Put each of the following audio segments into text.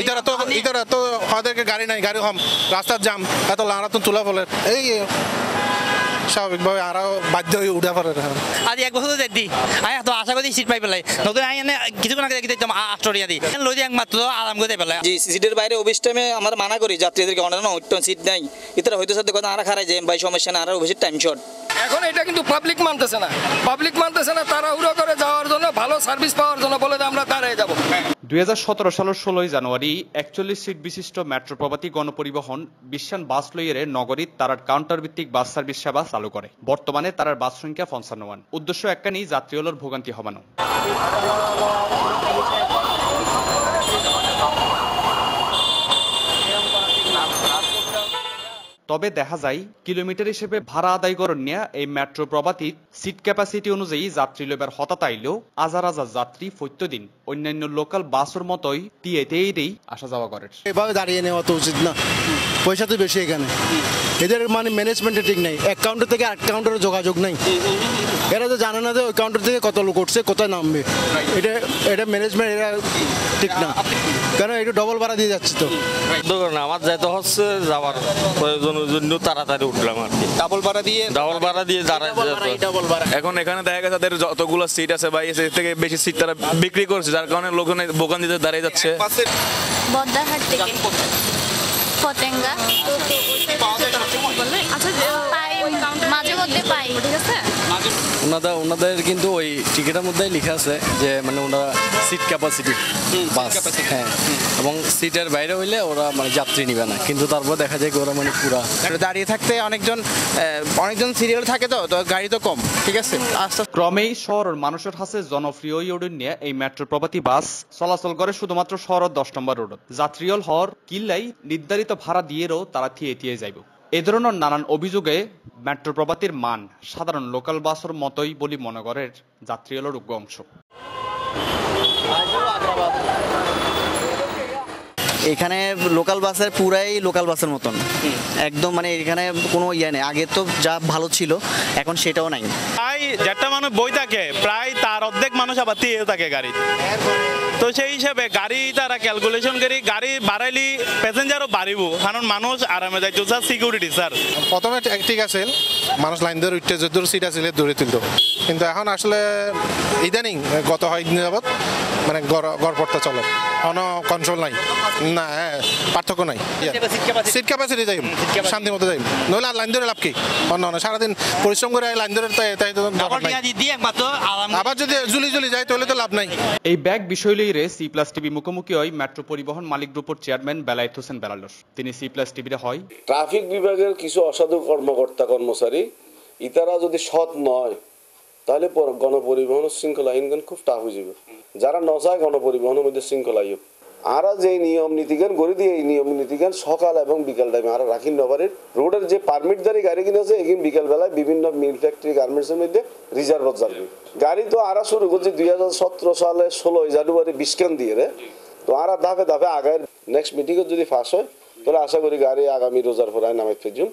ইতারা তো ইতারা তো আমাদেরকে গাড়ি নাই গাড়ি কম রাস্তার জাম এত লাড়া তো তোলা ফলে। এই স্বাভাবিকভাবে আরও বাধ্য হয়ে উঠা আজি এক বছর দি আই তো আশা করি সিট পাই পেলাই। নতুন আই এনে কিছুক্ষণ আগে দেখতে দি। লই দিয়ে একমাত্র আরাম করে পেলাই। জি সিটের বাইরে অফিস টাইমে আমরা মানা করি যাত্রীদেরকে অনেক সিট নাই। ইতারা হয়তো সাথে কথা আরা খারাই ভাই সমস্যা না আর অফিসের টাইম শর্ট এখন এটা কিন্তু পাবলিক মানতেছে না। পাবলিক মানতেছে না তারা উড়ো করে যাওয়ার জন্য ভালো সার্ভিস পাওয়ার জন্য বলে যে আমরা দাঁড়িয়ে যাব। দু হাজার সতেরো সালের ষোলোই জানুয়ারি একচল্লিশ সিট বিশিষ্ট মেট্রো প্রভাতী গণপরিবহন বিশ্বান বাস লইয়ারে নগরীর তারার কাউন্টার ভিত্তিক বাস সার্ভিস সেবা চালু করে। বর্তমানে তারার বাস সংখ্যা পঞ্চান্ন উদ্দেশ্য একখানি যাত্রীগুলোর ভোগান্তি হবানো। তবে দেখা যায়, কিলোমিটার হিসেবে ভাড়া আদায় করেন নিয়ে এই মেট্রো প্রবাতির সিট ক্যাপাসিটি অনুযায়ী যাত্রী লোবের হতাত আইলেও হাজার হাজার যাত্রী প্রত্যেকদিন অন্যান্য লোকাল বাসের মতোই টিএতেই আসা যাওয়া করে। এভাবে দাঁড়িয়ে নেওয়া তো উচিত না। পয়সা তো বেশি এখানে। এদের মানে ম্যানেজমেন্টে ঠিক নেই। এক কাউন্টার থেকে আরেক কাউন্টারে যোগাযোগ নেই। এরা তো জানে না যে ওই কাউন্টার থেকে কত লোক উঠছে কোথায় নামবে। এটা এটা ম্যানেজমেন্ট এটা ঠিক না। কারণ এটা ডবল ভাড়া দিয়ে যাচ্ছে তো। ধরুন আমার যাইতে হচ্ছে যাওয়ার প্রয়োজনের জন্য তাড়াতাড়ি উঠলাম আর কি। ডাবল ভাড়া দিয়ে ডাবল ভাড়া দিয়ে দাঁড়ায় এখন এখানে দেখা গেছে তাদের যতগুলো সিট আছে বা এর থেকে বেশি সিট তারা বিক্রি করছে যার কারণে লোকজন বোকান দিতে দাঁড়িয়ে যাচ্ছে। বদ্দারহাট থেকে। ポテンが。মধ্যে পাই ঠিক আছে? ওনাদের ওনাদের কিন্তু ওই টিকিটের মধ্যেই লেখা আছে যে মানে ওনারা সিট ক্যাপাসিটি বাস হ্যাঁ। এবং সিটের বাইরে হইলে ওরা মানে যাত্রী নিবে না। কিন্তু তারপর দেখা যায় ওরা মানে পুরা দাঁড়িয়ে থাকতে অনেকজন অনেকজন সিরিয়াল থাকে তো তো গাড়ি তো কম ঠিক আছে? আস্তে ক্রমেই শহর মানুষের কাছে জনপ্রিয় ইউডেন নিয়ে এই মেট্রো প্রভাতী বাস চলাচল করে শুধুমাত্র শহরের দশ নম্বর রোড যাত্রীল হর কিল্লাই নির্ধারিত ভাড়া দিয়েও তারা থিয়ে থিয়ে যাইব। এ ধরনের নানান অভিযোগে মেট্রো প্রভাতির মান সাধারণ লোকাল বাসের মতোই বলি মনে করে যাত্রী হল অংশ। এখানে লোকাল বাসের পুরাই লোকাল বাসের মতন। একদম মানে এখানে কোনো ইয়ে নেই। আগে তো যা ভালো ছিল এখন সেটাও নাই। প্রায় যেটা মানুষ বই থাকে প্রায় তার অর্ধেক মানুষ আবার তিয়ে থাকে গাড়ি। তো সেই হিসাবে গাড়ি তারা ক্যালকুলেশন করি গাড়ি বাড়াইলি প্যাসেঞ্জারও বাড়িব। কারণ মানুষ আরামে যাইতো স্যার সিকিউরিটি স্যার প্রথমে ঠিক- ঠিক আছিল মানুষ লাইন ধরে উঠতে যদুর সিট আছিল দৌড়ে তুলত। কিন্তু এখন আসলে ইদানিং গত কয়েকদিন যাবৎ মানে গড়- গড়পড়তা চলে কোনো কন্ট্রোল নাই। না হ্যাঁ পার্থক্য নাই। সিট ক্যাপাসিটি যাই শান্তি মতো যাই নইলে আর লাইন ধরে লাভ কি? অন্য অন্য। সারাদিন পরিশ্রম করে লাইন ধরে তাই আবার যদি জুলি জুলি যায় তাহলে তো লাভ নাই। এই ব্যাগ বিষয় লইরে সি প্লাস টিভি মুখোমুখি হয় মেট্রো পরিবহন মালিক গ্রুপের চেয়ারম্যান বেলায়েত হোসেন বেলালস তিনি সি প্লাস টিভিতে হয়। ট্রাফিক বিভাগের কিছু অসাধু কর্মকর্তা কর্মচারী ইতারা যদি সৎ নয় তাহলে পর- গণপরিবহন শৃঙ্খলা আইনগান খুব টাফ হয়ে যাবে। যারা নজায় গণপরিবহনের মধ্যে শৃঙ্খলা আরা যে নিয়ম নীতিগান করে দিয়ে এই নিয়ম নীতিগান সকাল এবং বিকাল টাইমে আরা রাখিন নবারের রোডের যে পারমিটদারি গাড়ি কিনেছে এগিন বিকাল বেলায় বিভিন্ন মিল ফ্যাক্টরি গার্মেন্টসের মধ্যে রিজার্ভ যাবে গাড়ি তো আরা শুরু করছে দুই হাজার সতেরো সালে ষোলোই জানুয়ারি বিস্কান দিয়ে রে। তো আরা ধাপে ধাপে আগায় নেক্সট মিটিংয়ে যদি ফাঁস হয়, তাহলে আশা করি গাড়ি আগামী রোজার পরায় নামাই ফেজুম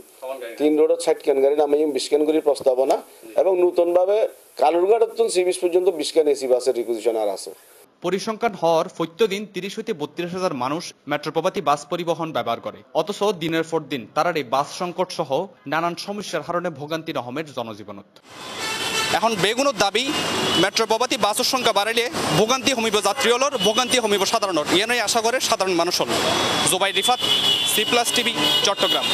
তিন রোডত ষাট ক্যান গাড়ি নামাইম বিস্কান করি প্রস্তাবনা। এবং নতুনভাবে কালুরঘাটের তো সি বিশ পর্যন্ত বিস্কান এসি বাসের রিকুইজিশন আর আছে। পরিসংখ্যান হওয়ার দিন তিরিশ হইতে বত্রিশ হাজার মানুষ মেট্রোপ্রভাতী বাস পরিবহন ব্যবহার করে। অথচ দিনের পর দিন তারার এই বাস সংকট সহ নানান সমস্যার কারণে ভোগান্তি নহমের জনজীবনত। এখন বেগুনের দাবি মেট্রোপবাতি বাসের সংখ্যা বাড়াইলে ভোগান্তি হমিব যাত্রী হলর ভোগান্তি হমিব সাধারণর। ইয়ে আশা করে সাধারণ মানুষ হল। Jobai Rifat, C plus TV, Chattogram.